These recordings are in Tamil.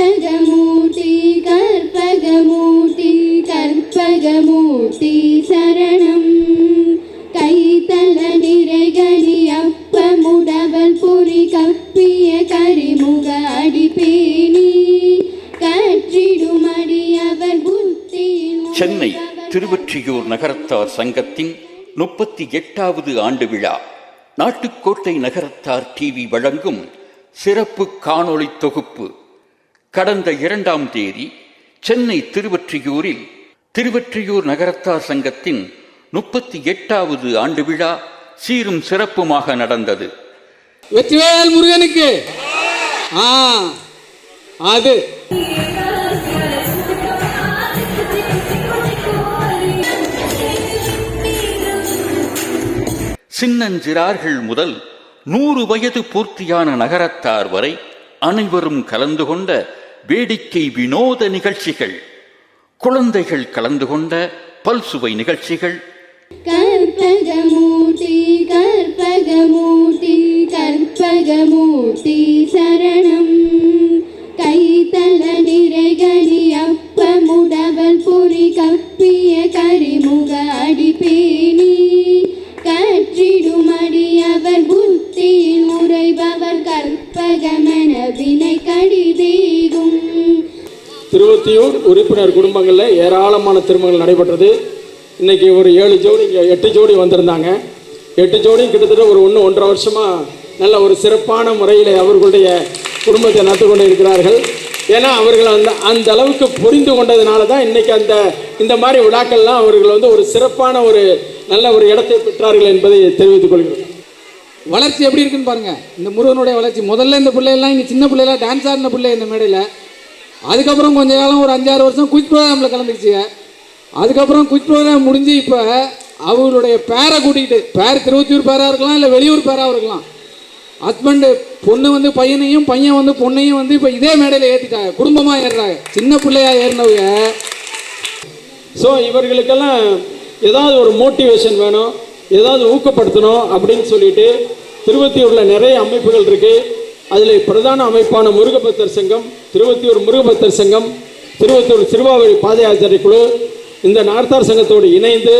கற்பகமூர்த்தி கற்பகமூர்த்தி கற்பகமூர்த்தி சரணம். கைத்தல நிறைகனி அப்பமுடவல் புரி கப்பிய கரிமுக அடிப்பேணி கற்றிடுமடி அவர் புத்தியில் சென்னை திருவொற்றியூர் நகரத்தார் சங்கத்தின் முப்பத்தி எட்டாவது ஆண்டு விழா. நாட்டுக்கோட்டை நகரத்தார் டிவி வழங்கும் சிறப்பு காணொளி தொகுப்பு. கடந்த இரண்டாம் தேதி சென்னை திருவொற்றியூரில் திருவொற்றியூர் நகரத்தார் சங்கத்தின் முப்பத்தி எட்டாவது ஆண்டு விழா சீரும் சிறப்புமாக நடந்தது. வெற்றிவேல் முருகனுக்கு. ஆ அது. சின்னஞ்சிறார்கள் முதல் நூறு வயது பூர்த்தியான நகரத்தார் வரை அனைவரும் கலந்து கொண்ட வேடிக்கை வினோத நிகழ்ச்சிகள். குழந்தைகள் கலந்து கொண்ட பல்சுவை நிகழ்ச்சிகள். கற்பகமூர்த்தி கற்பகமூர்த்தி கற்பகமூர்த்தி சரணம். கைத்தல நிறைகனி அப்பமுடவல் புரி கப்பிய கரிமுக அடிப்பே சுற்றியும் உறுப்பினர் குடும்பங்களில் ஏராளமான திருமணங்கள் நடைபெற்றது. இன்றைக்கி ஒரு ஏழு ஜோடி இங்கே எட்டு ஜோடி வந்திருந்தாங்க. எட்டு ஜோடி கிட்டத்தட்ட ஒரு ஒன்று ஒன்றரை வருஷமாக நல்ல ஒரு சிறப்பான முறையில் அவர்களுடைய குடும்பத்தை நடத்து கொண்டு இருக்கிறார்கள் ஏன்னா அவர்கள் அந்த அந்த அளவுக்கு புரிந்து கொண்டதுனால தான் இன்றைக்கி அந்த இந்த மாதிரி விழாக்கள்லாம் அவர்கள் வந்து ஒரு சிறப்பான ஒரு நல்ல ஒரு இடத்தை பெற்றார்கள் என்பதை தெரிவித்துக் கொள்கிறோம். வளர்ச்சி எப்படி இருக்குன்னு பாருங்க. இந்த முருகனுடைய வளர்ச்சி. முதல்ல இந்த பிள்ளையெல்லாம் இங்கே சின்ன பிள்ளைலாம் டான்ஸ் ஆடின பிள்ளை இந்த மேடையில். அதுக்கப்புறம் கொஞ்ச காலம் ஒரு அஞ்சாறு வருஷம் குயிக் ப்ரோக்ராமில் கலந்துருச்சுங்க அதுக்கப்புறம் குயிக் ப்ரோக்ராம் முடிஞ்சு இப்போ அவங்களுடைய பேரை கூட்டிகிட்டு பேர் திருவத்தியூர் பேராக இருக்கலாம் இல்லை வெளியூர் பேராக இருக்கலாம். ஹஸ்பண்டு பொண்ணு வந்து பையனையும் பையன் வந்து பொண்ணையும் வந்து இப்போ இதே மேடையில் ஏற்றிட்டாங்க குடும்பமாக ஏறுறாங்க. சின்ன பிள்ளையாக ஏறினவங்க. ஸோ இவர்களுக்கெல்லாம் ஏதாவது ஒரு மோட்டிவேஷன் வேணும் ஏதாவது ஊக்கப்படுத்தணும் அப்படின்னு சொல்லிட்டு திருவத்தியூரில் நிறைய அமைப்புகள் இருக்குது அதில் பிரதான அமைப்பான முருகபக்தர் சங்கம் திருவத்தியூர் முருகபக்தர் சங்கம் திருவத்தியூர் சிறுவாவழி பாத யாத்திரை குழு இந்த நார்த்தார் சங்கத்தோடு இணைந்து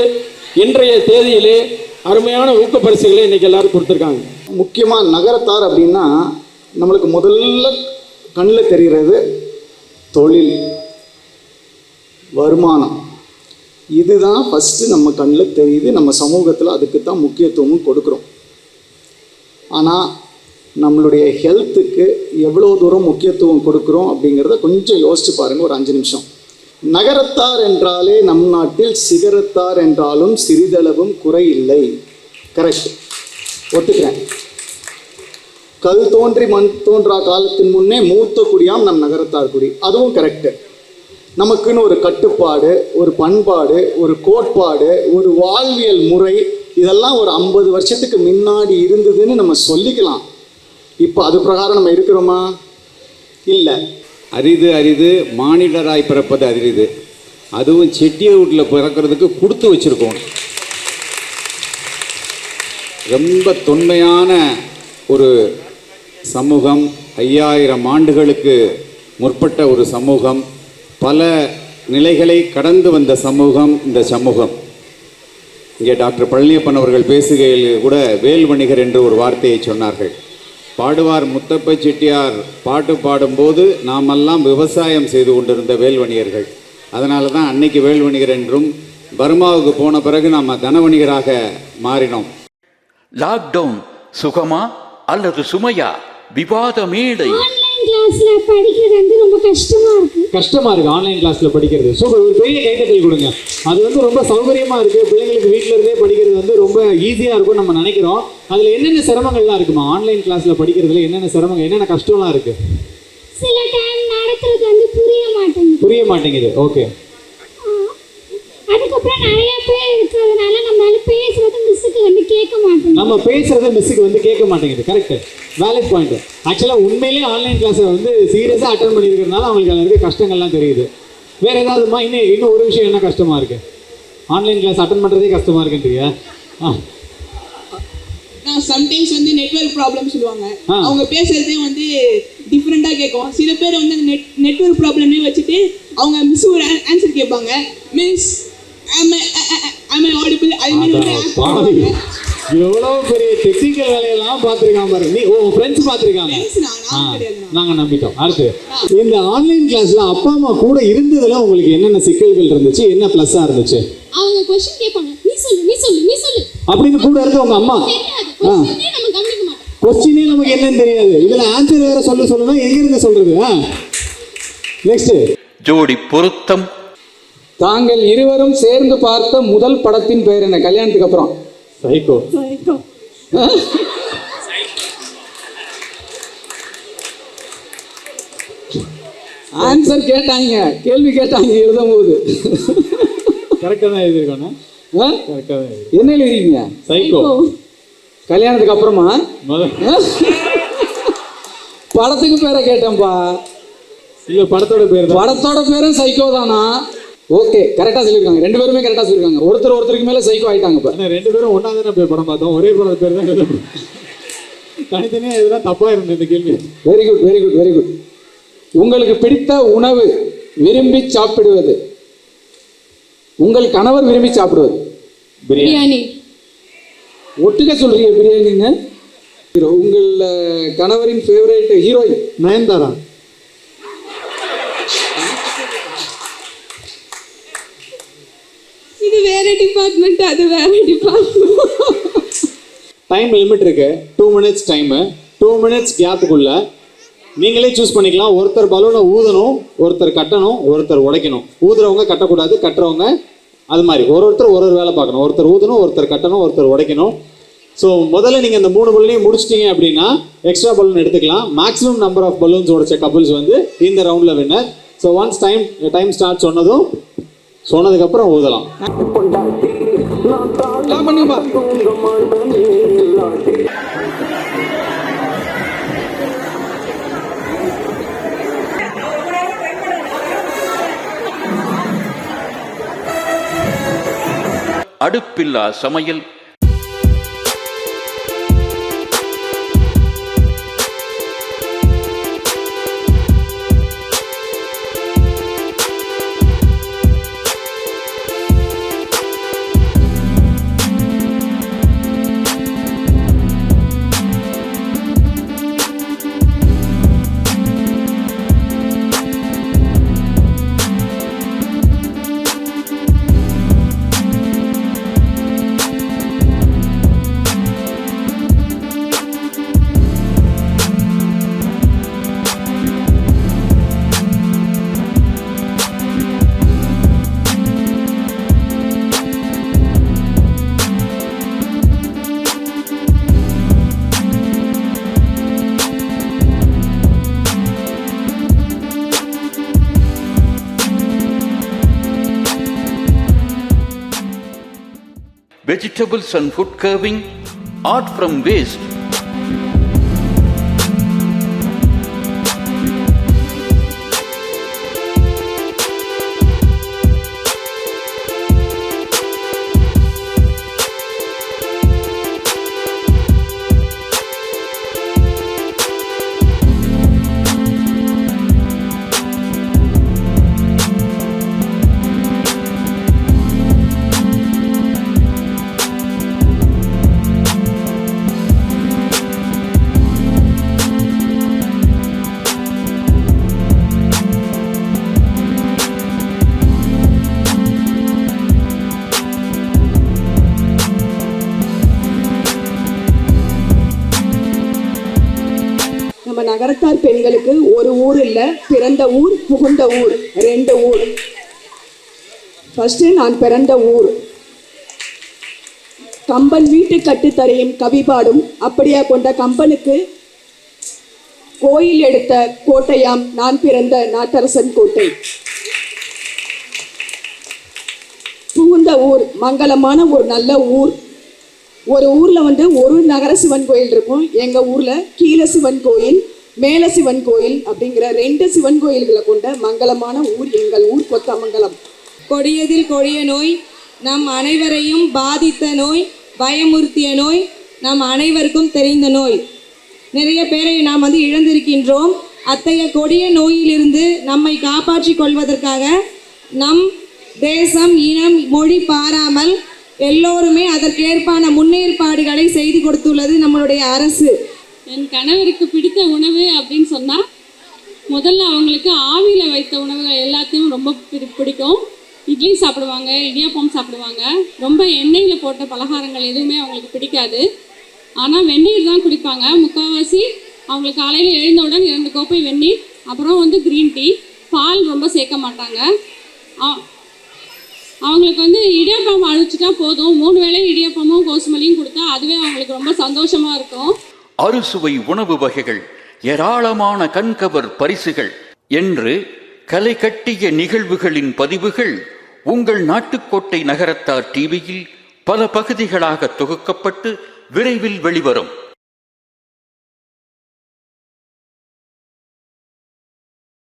இன்றைய தேதியிலே அருமையான ஊக்கப்பரிசுகளை இன்னைக்கு எல்லாரும் கொடுத்துருக்காங்க. முக்கியமாக நகரத்தார் அப்படின்னா நம்மளுக்கு முதல்ல கண்ணில் தெரிகிறது தொழில் வருமானம். இதுதான் ஃபஸ்ட்டு நம்ம கண்ணில் தெரியுது நம்ம சமூகத்தில் அதுக்கு தான் முக்கியத்துவமும் கொடுக்குறோம். ஆனால் நம்மளுடைய ஹெல்த்துக்கு எவ்வளோ தூரம் முக்கியத்துவம் கொடுக்குறோம் அப்படிங்கிறத கொஞ்சம் யோசிச்சு பாருங்கள் ஒரு அஞ்சு நிமிஷம். நகரத்தார் என்றாலே நம் நாட்டில் சிகரத்தார் என்றாலும் சிறிதளவும் குறை இல்லை. கரெக்ட் ஒத்துக்கிறேன். கல் தோன்றி மண் தோன்றா காலத்தின் முன்னே மூத்த குடியாம் நம் நகரத்தார் குடி. அதுவும் கரெக்டு நமக்குன்னு ஒரு கட்டுப்பாடு ஒரு பண்பாடு ஒரு கோட்பாடு ஒரு வாழ்வியல் முறை இதெல்லாம் ஒரு ஐம்பது வருஷத்துக்கு முன்னாடி இருந்ததுன்னு நம்ம சொல்லிக்கலாம். இப்போ அது பிரகாரம் நம்ம இருக்கிறோமா? இல்லை. அரிது அரிது மானிடராய் பிறப்பது அரிது. அதுவும் செட்டிய வீட்டில் பிறக்கிறதுக்கு கொடுத்து வச்சிருக்கோம். ரொம்ப தொன்மையான ஒரு சமூகம் ஐயாயிரம் ஆண்டுகளுக்கு முற்பட்ட ஒரு சமூகம் பல நிலைகளை கடந்து வந்த சமூகம் இந்த சமூகம். இங்கே டாக்டர் பழனியப்பன் அவர்கள் பேசுகையில் கூட வேல் வணிகர் என்று ஒரு வார்த்தையை சொன்னார்கள். பாடுவார் முத்தப்ப செட்டியார் பாட்டு பாடும்போது நாமெல்லாம் விவசாயம் செய்து கொண்டிருந்த வேல்வணிகர்கள். அதனால தான் அன்னைக்கு வேல்வணிகர் என்றும் பர்மாவுக்கு போன பிறகு நாம் தனவணிகராக மாறினோம். லாக்டவுன் சுகமா அல்லது சுமையா? விவாத மேடை. ஆன்லைன் கிளாஸ்ல படிக்கிறது வந்து ரொம்ப கஷ்டமா இருக்கு. கஷ்டமா இருக்கு ஆன்லைன் கிளாஸ்ல படிக்கிறது. ஸோ ஒரு பெரிய கைத்தட்டல் கொடுங்க. அது வந்து ரொம்ப சௌகரியமா இருக்கு. பிள்ளைங்களுக்கு வீட்ல இருந்தே படிக்கிறது வந்து ரொம்ப ஈஸியா இருக்கும் நம்ம நினைக்கிறோம். அதுல என்னென்ன சிரமங்கள்லாம் இருக்குமா? ஆன்லைன் கிளாஸ்ல படிக்கிறதுல என்னென்ன சிரமங்கள் என்னென்ன கஷ்டம்லாம் இருக்கு? சில டைம் நடத்துறது வந்து புரிய மாட்டேங்குது. ஓகே அதுக்கப்புறம் நிறைய பேர் இருக்கிறதுனால நம்மளால பேசுறது மிஸ்ஸுக்கு வந்து கேட்க மாட்டோம் நம்ம பேசுறது மிஸ்ஸுக்கு வந்து கேட்க மாட்டேங்குது. கரெக்ட் வேலிட் பாயிண்ட் ஆக்சுவலாக உண்மையிலேயே ஆன்லைன் கிளாஸை வந்து சீரியஸாக அட்டன் பண்ணியிருக்கிறதுனால அவங்களுக்கு அதில் இருக்க கஷ்டங்கள்லாம் தெரியுது. வேற ஏதாவதுமா இன்னும் இன்னும் ஒரு விஷயம் என்ன கஷ்டமா இருக்கு? ஆன்லைன் கிளாஸ் அட்டன் பண்ணுறதே கஷ்டமா இருக்குன்றியா? சம்டைம்ஸ் வந்து நெட்வொர்க் ப்ராப்ளம் சொல்லுவாங்க. அவங்க பேசுறதே வந்து டிஃப்ரெண்டாக கேட்கும். சில பேர் வந்து அந்த நெட் நெட்வொர்க் ப்ராப்ளமே வச்சுட்டு அவங்க மிஸ் ஒரு ஆன்சர் கேட்பாங்க. மிஸ் எவ்வளவு பெரிய டெக்னிக்கல் வேலையெல்லாம் பார்த்துருக்கான் பாரு. நீ ஓ ஃப்ரெண்ட்ஸ் பார்த்துருக்காங்க. நாங்கள் நம்பிட்டோம். அடுத்து இந்த ஆன்லைன் கிளாஸ்ல அப்பா அம்மா கூட இருந்ததுல உங்களுக்கு என்னென்ன சிக்கல்கள் இருந்துச்சு? என்ன ப்ளஸ்ஸாக இருந்துச்சு? அவங்க கொஸ்டின் கேட்பாங்க. நீ சொல்லு நீ சொல்லு நீ சொல்லு. அப்படின்னு கூட இருந்து உங்க அம்மா. கொஸ்டினே நமக்கு என்னன்னு தெரியாது. இதுல ஆன்சர் வேற சொல்ல சொல்லணும்னா எங்க இருந்து சொல்றது? நெக்ஸ்ட் ஜோடி பொருத்தம் தாங்கள் இருவரும் சேர்ந்து பார்த்த முதல் படத்தின் பெயர் என்ன? கல்யாணத்துக்கு அப்புறம். சைக்கோ. ஆன்சர் கேட்டாங்க. கேள்வி கேட்டாங்க எழுதும் போது. கரெக்டாக தான் எழுதியிருக்கோண்ணா ஆ? கரெக்டாக தான் எழுதி என்ன எழுதிருக்கீங்க? சைக்கோ. கல்யாணத்துக்கு அப்புறமா? படத்துக்கு பேரை கேட்டேன்ப்பா இல்ல படத்தோட பேர் படத்தோட பேரும் சைக்கோ தானா? ஓகே கரெக்டாக சொல்லியிருக்காங்க ரெண்டு பேருமே கரெக்டாக சொல்லியிருக்காங்க ஒருத்தர் ஒருத்தருக்கு மேலே சைக்கோ ஆயிட்டாங்க இப்போ. ரெண்டு பேரும் ஒன்றா தானே போய் படம் பார்த்தோம். ஒரே படம் பேர் தான் தனித்தனியாக இதெல்லாம் தப்பாக இருந்தது இந்த கேள்வி. Very good very good very good உங்களுக்கு பிடித்த உணவு விரும்பி சாப்பிடுவது? உங்கள் கணவர் விரும்பி சாப்பிடுவது? பிரியாணி. ஒட்டுக்க சொல்றீங்க பிரியாணின்னு? ஹீரோ உங்கள் கணவரின் ஃபேவரட் ஹீரோயின் நயன்தாரா? வேற டிபார்ட்மெண்ட் அது வேற டிபார்ட்மெண்ட் டைம் லிமிட் இருக்கு. Two minutes time two minutes கேப்புக்குள்ள நீங்களே சூஸ் பண்ணிக்கலாம். ஒருத்தர் பலூனை ஊதணும் ஒருத்தர் கட்டணும் ஒருத்தர் உடைக்கணும். ஊதுறவங்க கட்டக்கூடாது கட்டுறவங்க அது மாதிரி. ஒரு ஒருத்தர் ஒரு ஒரு வேலை பார்க்கணும். ஒருத்தர் ஊதணும் ஒருத்தர் கட்டணும் ஒருத்தர் உடைக்கணும். ஸோ முதல்ல நீங்கள் இந்த மூணு பலூனையும் முடிச்சிட்டீங்க அப்படின்னா எக்ஸ்ட்ரா பலூன் எடுத்துக்கலாம். மேக்ஸிமம் நம்பர் ஆஃப் பலூன்ஸ் உடைச்ச கப்புள்ஸ் வந்து இந்த ரவுண்டில் winner so once time time start சொன்னதும் சொன்னதுக்கப்புறம் ஊதலாம். அடுப்பில்லா சமையல் vegetables and food carving, art from waste. நம்ம நகரத்தார் பெண்களுக்கு ஒரு ஊர் இல்லை பிறந்த ஊர் புகுந்த ஊர். ரெண்டு ஊர். ஃபஸ்ட்டு நான் பிறந்த ஊர். கம்பன் வீட்டு கட்டுத்தரையும் கவிபாடும் அப்படியா கொண்ட கம்பனுக்கு கோயில் எடுத்த கோட்டையாம் நான் பிறந்த நாட்டரசன் கோட்டை. புகுந்த ஊர் மங்களமான ஒரு நல்ல ஊர். ஒரு ஊரில் வந்து ஒரு நகர சிவன் கோயில் இருக்கும். எங்கள் ஊரில் கீழ சிவன் கோயில் மேல சிவன் கோயில் அப்படிங்கிற ரெண்டு சிவன் கோயில்களை கொண்ட மங்களமான ஊர் எங்கள் ஊர் கொத்தமங்கலம். கொடியதில் கொடிய நோய் நம் அனைவரையும் பாதித்த நோய் பயமுறுத்திய நோய் நம் அனைவருக்கும் தெரிந்த நோய். நிறைய பேரை நாம் வந்து இழந்திருக்கின்றோம். அத்தகைய கொடிய நோயிலிருந்து நம்மை காப்பாற்றிக் கொள்வதற்காக நம் தேசம் இனம் மொழி பாராமல் எல்லோருமே அதற்கேற்பான முன்னேற்பாடுகளை செய்து கொடுத்துள்ளது நம்மளுடைய அரசு. என் கணவருக்கு பிடித்த உணவு அப்படின்னு சொன்னால் முதல்ல அவங்களுக்கு ஆவியில் வைத்த உணவுகள் எல்லாத்தையும் ரொம்ப பிடி- பிடிக்கும். இட்லி சாப்பிடுவாங்க இடியாப்பம் சாப்பிடுவாங்க. ரொம்ப எண்ணெயில் போட்ட பலகாரங்கள் எதுவுமே அவங்களுக்கு பிடிக்காது. ஆனால் வெந்நீர் தான் குடிப்பாங்க. முக்கால்வாசி அவங்களுக்கு காலையில் எழுந்தவுடன் இரண்டு கோப்பை வெந்நீர் அப்புறம் வந்து க்ரீன் டீ பால் ரொம்ப சேர்க்க மாட்டாங்க. அவங்களுக்கு வந்து இடியாப்பம் அழிச்சிட்டா போதும். மூணு வேளை இடியாப்பமும் கோசுமலியும் கொடுத்தா அதுவே அவங்களுக்கு ரொம்ப சந்தோஷமா இருக்கும். அறுசுவை உணவு வகைகள் ஏராளமான கண்கவர் பரிசுகள் என்று கலை கட்டிய நிகழ்வுகளின் பதிவுகள் உங்கள் நாட்டுக்கோட்டை நகரத்தார் டிவியில் பல பகுதிகளாக தொகுக்கப்பட்டு விரைவில் வெளிவரும்.